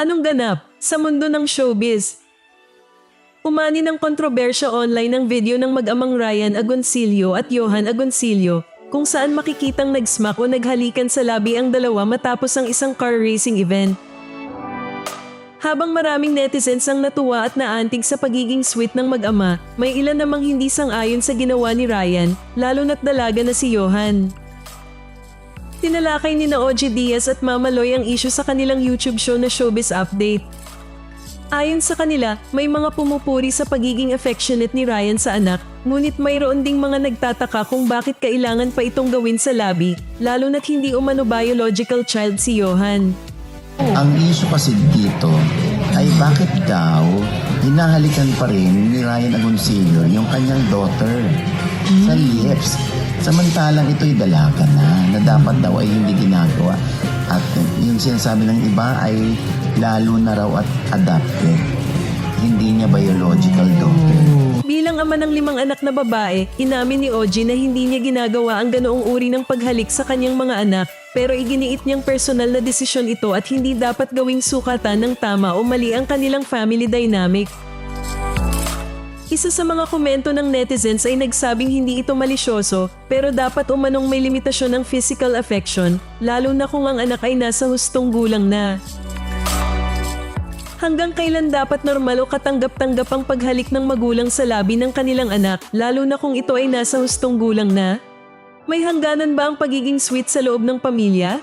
Anong ganap sa mundo ng showbiz? Umani ng kontrobersya online ng video ng mag-amang Ryan Agoncillo at Johan Agoncillo kung saan makikitang nag-smack o naghalikan sa labi ang dalawa matapos ang isang car racing event. Habang maraming netizens ang natuwa at naantig sa pagiging sweet ng mag-ama, may ilan namang hindi sang-ayon sa ginawa ni Ryan, lalo na't dalaga na si Johan. Tinalakay ni na Diaz at Mama Loy ang issue sa kanilang YouTube show na Showbiz Update. Ayon sa kanila, may mga pumupuri sa pagiging affectionate ni Ryan sa anak, ngunit mayroon ding mga nagtataka kung bakit kailangan pa itong gawin sa labi, lalo na't hindi umano biological child si Johan. Ang issue kasi dito ay bakit daw hinahalikan pa rin ni Ryan Agoncillo yung kanyang daughter sa lips. Samantalang ito'y dalaga na dapat daw ay hindi ginagawa. At yung sinasabi ng iba ay lalo na raw at adopted. Hindi niya biological daughter. Bilang ama ng limang anak na babae, inamin ni OG na hindi niya ginagawa ang ganoong uri ng paghalik sa kanyang mga anak pero iginiit niyang personal na desisyon ito at hindi dapat gawing sukatan ng tama o mali ang kanilang family dynamic. Isa sa mga komento ng netizens ay nagsabing hindi ito malisyoso pero dapat umanong may limitasyon ng physical affection lalo na kung ang anak ay nasa hustong gulang na. Hanggang kailan dapat normal o katanggap-tanggap ang paghalik ng magulang sa labi ng kanilang anak, lalo na kung ito ay nasa hustong gulang na? May hangganan ba ang pagiging sweet sa loob ng pamilya?